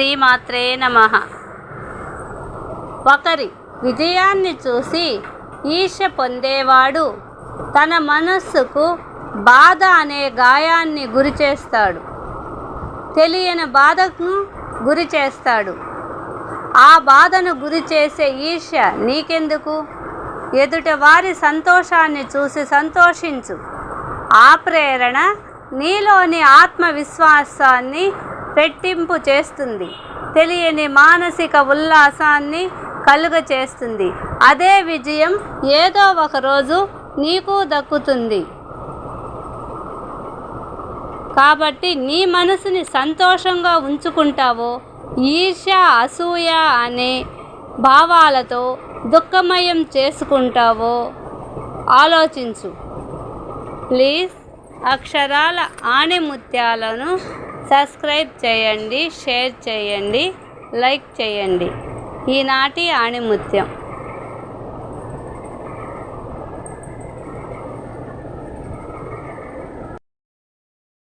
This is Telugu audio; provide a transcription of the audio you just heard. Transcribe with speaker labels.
Speaker 1: శ్రీమాత్రే నమ. ఒకరి విజయాన్ని చూసి ఈర్ష పొందేవాడు తన మనస్సుకు బాధ అనే గాయాన్ని గురి చేస్తాడు. తెలియని బాధకు గురి చేస్తాడు. ఆ బాధను గురి చేసే ఈర్ష్య నీకెందుకు? ఎదుట వారి సంతోషాన్ని చూసి సంతోషించు. ఆ ప్రేరణ నీలోని ఆత్మవిశ్వాసాన్ని రెట్టింపు చేస్తుంది. తెలియని మానసిక ఉల్లాసాన్ని కలుగ చేస్తుంది అదే విజయం ఏదో ఒకరోజు నీకు దక్కుతుంది. కాబట్టి నీ మనసుని సంతోషంగా ఉంచుకుంటావో ఈర్ష్య అసూయ అనే భావాలతో దుఃఖమయం చేసుకుంటావో ఆలోచించు. ప్లీజ్ అక్షరాల ఆణిముత్యాలను సబ్స్క్రైబ్ చేయండి షేర్ చేయండి లైక్ చేయండి. ఈనాటి ఆణిముత్యం.